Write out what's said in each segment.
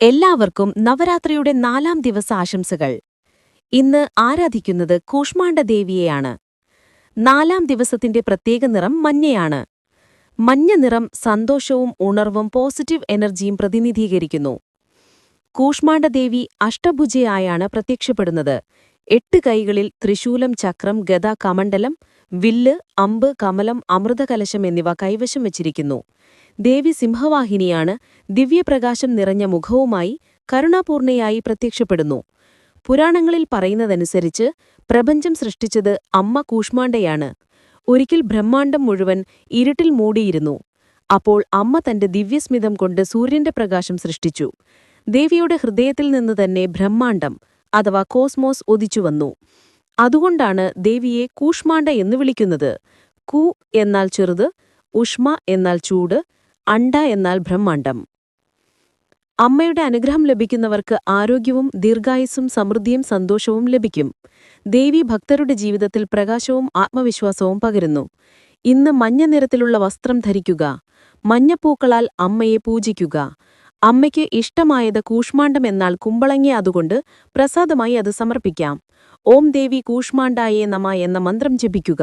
എല്ലാവർക്കും നവരാത്രിയുടെ നാലാം ദിവസ ആശംസകൾ. ഇന്ന് ആരാധിക്കുന്നത് കൂഷ്മാണ്ഡ ദേവിയെയാണ് നാലാം ദിവസത്തിന്റെ പ്രത്യേക നിറം മഞ്ഞയാണ്. മഞ്ഞ നിറം സന്തോഷവും ഉണർവും പോസിറ്റീവ് എനർജിയും പ്രതിനിധീകരിക്കുന്നു. കൂഷ്മാണ്ഡ ദേവി അഷ്ടഭുജയായാണ് പ്രത്യക്ഷപ്പെടുന്നത്. എട്ട് കൈകളിൽ ത്രിശൂലം ചക്രം ഗദ കമണ്ഡലം വില്ല് അമ്പ് കമലം അമൃതകലശം എന്നിവ കൈവശം വച്ചിരിക്കുന്നു. ദേവി സിംഹവാഹിനിയാണ് ദിവ്യപ്രകാശം നിറഞ്ഞ മുഖവുമായി കരുണാപൂർണയായി പ്രത്യക്ഷപ്പെടുന്നു. പുരാണങ്ങളിൽ പറയുന്നതനുസരിച്ച് പ്രപഞ്ചം സൃഷ്ടിച്ചത് അമ്മ കൂഷ്മാണ്ടയാണ്. ഒരിക്കൽ ബ്രഹ്മാണ്ടം മുഴുവൻ ഇരുട്ടിൽ മൂടിയിരുന്നു. അപ്പോൾ അമ്മ തന്റെ ദിവ്യസ്മിതം കൊണ്ട് സൂര്യന്റെ പ്രകാശം സൃഷ്ടിച്ചു. ദേവിയുടെ ഹൃദയത്തിൽ നിന്ന് തന്നെ ബ്രഹ്മാണ്ഡം അഥവാ കോസ്മോസ് ഒതിച്ചുവന്നു അതുകൊണ്ടാണ് ദേവിയെ കൂഷ്മാണ്ട എന്ന് വിളിക്കുന്നത്. കു എന്നാൽ ചെറുത് ഉഷ്മ എന്നാൽ ചൂട് അണ്ട എന്നാൽ ബ്രഹ്മാണ്ഡം. അമ്മയുടെ അനുഗ്രഹം ലഭിക്കുന്നവർക്ക് ആരോഗ്യവും ദീർഘായുസ്സും സമൃദ്ധിയും സന്തോഷവും ലഭിക്കും. ദേവി ഭക്തരുടെ ജീവിതത്തിൽ പ്രകാശവും ആത്മവിശ്വാസവും പകരുന്നു. ഇന്ന് മഞ്ഞ നിറത്തിലുള്ള വസ്ത്രം ധരിക്കുക. മഞ്ഞപ്പൂക്കളാൽ അമ്മയെ പൂജിക്കുക. അമ്മയ്ക്ക് ഇഷ്ടമായത് കൂഷ്മാണ്ഡം എന്നാൽ കുമ്പളങ്ങി അതുകൊണ്ട് പ്രസാദമായി അത് സമർപ്പിക്കാം. ഓം ദേവി കൂഷ്മാണ്ഡായേ നമ എന്ന മന്ത്രം ജപിക്കുക.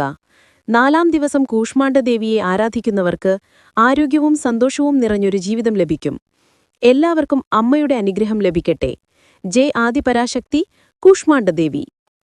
നാലാം ദിവസം കൂഷ്മാണ്ഡദേവിയെ ആരാധിക്കുന്നവർക്ക് ആരോഗ്യവും സന്തോഷവും നിറഞ്ഞൊരു ജീവിതം ലഭിക്കും. എല്ലാവർക്കും അമ്മയുടെ അനുഗ്രഹം ലഭിക്കട്ടെ. ജയ് ആദിപരാശക്തി കൂഷ്മാണ്ഡദേവി